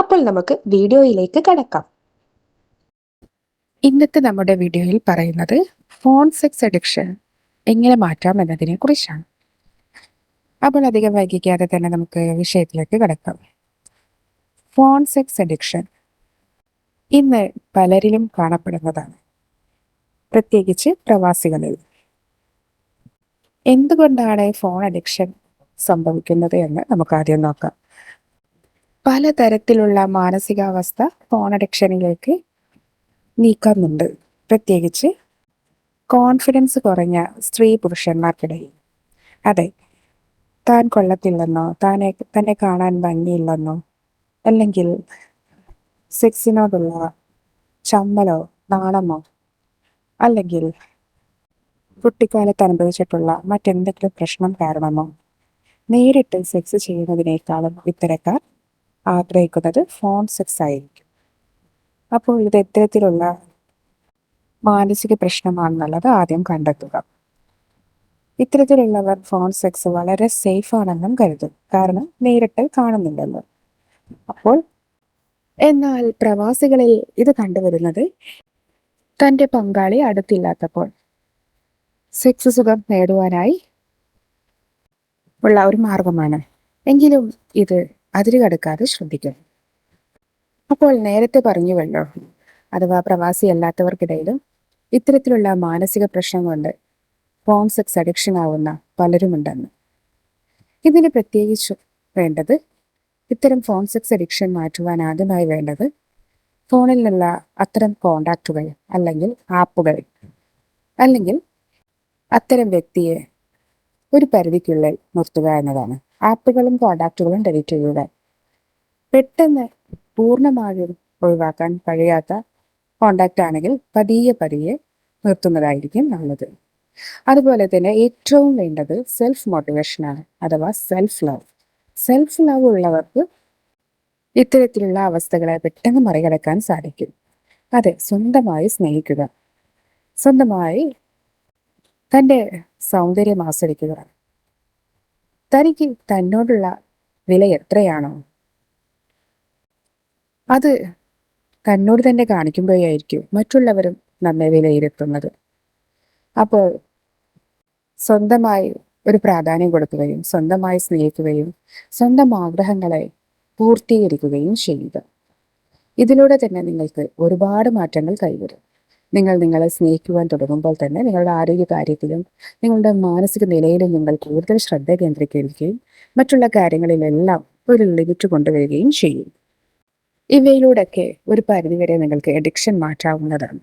അപ്പോൾ നമുക്ക് വീഡിയോയിലേക്ക് കടക്കാം. ഇന്നത്തെ നമ്മുടെ വീഡിയോയിൽ പറയുന്നത് ഫോൺ സെക്സ് അഡിക്ഷൻ എങ്ങനെ മാറ്റാം എന്നതിനെ കുറിച്ചാണ്. അപ്പോൾ അധികം വൈകിക്കാതെ തന്നെ നമുക്ക് വിഷയത്തിലേക്ക് കടക്കാം. ഫോൺ സെക്സ് അഡിക്ഷൻ ഇന്ന് പലരിലും കാണപ്പെടുന്നതാണ്. പ്രത്യേകിച്ച് പ്രവാസികളിൽ. എന്തുകൊണ്ടാണ് ഫോൺ അഡിക്ഷൻ സംഭവിക്കുന്നത് എന്ന് നമുക്ക് ആദ്യം നോക്കാം. പലതരത്തിലുള്ള മാനസികാവസ്ഥ ഫോൺ അഡിക്ഷനിലേക്ക് നീക്കുന്നുണ്ട് പ്രത്യേകിച്ച് കോൺഫിഡൻസ് കുറഞ്ഞ സ്ത്രീ പുരുഷന്മാർക്കിടയിൽ. അതെ താൻ കൊള്ളത്തില്ലെന്നോ താനെ തന്നെ കാണാൻ ഭംഗിയില്ലെന്നോ അല്ലെങ്കിൽ സെക്സിനോടുള്ള ചമ്മലോ നാണമോ അല്ലെങ്കിൽ കുട്ടിക്കാലത്ത് അനുഭവിച്ചിട്ടുള്ള മറ്റെന്തെങ്കിലും പ്രശ്നം കാരണമോ നേരിട്ട് സെക്സ് ചെയ്യുന്നതിനേക്കാളും ഇത്തരക്കാർ ആഗ്രഹിക്കുന്നത് ഫോൺ സെക്സ് ആയിരിക്കും. അപ്പോൾ ഇത് എത്തരത്തിലുള്ള മാനസിക പ്രശ്നമാണെന്നുള്ളത് ആദ്യം കണ്ടെത്തുക. ഇത്തരത്തിലുള്ളവർ ഫോൺ സെക്സ് വളരെ സേഫ് ആണെന്നും കരുതും കാരണം നേരിട്ട് കാണുന്നില്ലല്ലോ അപ്പോൾ എന്നാൽ പ്രവാസികളിൽ ഇത് കണ്ടുവരുന്നത് തന്റെ പങ്കാളി അടുത്തില്ലാത്തപ്പോൾ സെക്സ് സുഖം നേടുവാനായി ഉള്ള ഒരു മാർഗമാണ്. എങ്കിലും ഇത് അതിരുകടക്കാതെ ശ്രദ്ധിക്കണം അപ്പോൾ നേരത്തെ പറഞ്ഞുവല്ലോ അഥവാ പ്രവാസി അല്ലാത്തവർക്കിടയിലും ഇത്തരത്തിലുള്ള മാനസിക പ്രശ്നം കൊണ്ട് ഫോൺ സെക്സ് അഡിക്ഷൻ ആവുന്ന പലരുമുണ്ടെന്ന്. ഇതിന് പ്രത്യേകിച്ച് വേണ്ടത് ഇത്തരം ഫോൺ സെക്സ് അഡിക്ഷൻ മാറ്റുവാൻ ആദ്യമായി വേണ്ടത് ഫോണിൽ നിന്നുള്ള അത്തരം കോണ്ടാക്റ്റുകൾ അല്ലെങ്കിൽ ആപ്പുകൾ അല്ലെങ്കിൽ അത്തരം വ്യക്തിയെ ഒരു പരിധിക്കുള്ളിൽ നിർത്തുക എന്നതാണ്. ആപ്പുകളും കോണ്ടാക്റ്റുകളും ഡിലീറ്റ് ചെയ്യുക. പെട്ടെന്ന് പൂർണമായും ഒഴിവാക്കാൻ കഴിയാത്ത കോണ്ടാക്റ്റ് ആണെങ്കിൽ പതിയെ പതിയെ നിർത്തുന്നതായിരിക്കും നല്ലത്. അതുപോലെ തന്നെ ഏറ്റവും വേണ്ടത് സെൽഫ് മോട്ടിവേഷനാണ് അഥവാ സെൽഫ് ലവ് സെൽഫ് ലവ് ഉള്ളവർക്ക് ഇത്തരത്തിലുള്ള അവസ്ഥകളെ പെട്ടെന്ന് മറികടക്കാൻ സാധിക്കും. അതെ സ്വന്തമായി സ്നേഹിക്കുക. സ്വന്തമായി തന്റെ സൗന്ദര്യം ആസ്വദിക്കുക. തനിക്ക് തന്നോടുള്ള വില എത്രയാണോ? അത് തന്നോട് തന്നെ കാണിക്കുമ്പോഴായിരിക്കും മറ്റുള്ളവരും നമ്മെ വിലയിരുത്തുന്നത്. അപ്പോൾ സ്വന്തമായി ഒരു പ്രാധാന്യം കൊടുക്കുകയും സ്വന്തമായി സ്നേഹിക്കുകയും സ്വന്തം ആഗ്രഹങ്ങളെ പൂർത്തീകരിക്കുകയും ചെയ്യുക. ഇതിലൂടെ തന്നെ നിങ്ങൾക്ക് ഒരുപാട് മാറ്റങ്ങൾ കൈവരും. നിങ്ങൾ നിങ്ങളെ സ്നേഹിക്കുവാൻ തുടങ്ങുമ്പോൾ തന്നെ നിങ്ങളുടെ ആരോഗ്യ കാര്യത്തിലും നിങ്ങളുടെ മാനസിക നിലയിലും നിങ്ങൾ കൂടുതൽ ശ്രദ്ധ കേന്ദ്രീകരിക്കുകയും മറ്റുള്ള കാര്യങ്ങളിലെല്ലാം ഒരു ലിമിറ്റ് കൊണ്ടുവരികയും ചെയ്യും. ഇവയിലൂടെയൊക്കെ ഒരു പരിധിവരെ നിങ്ങൾക്ക് അഡിക്ഷൻ മാറ്റാവുന്നതാണ്.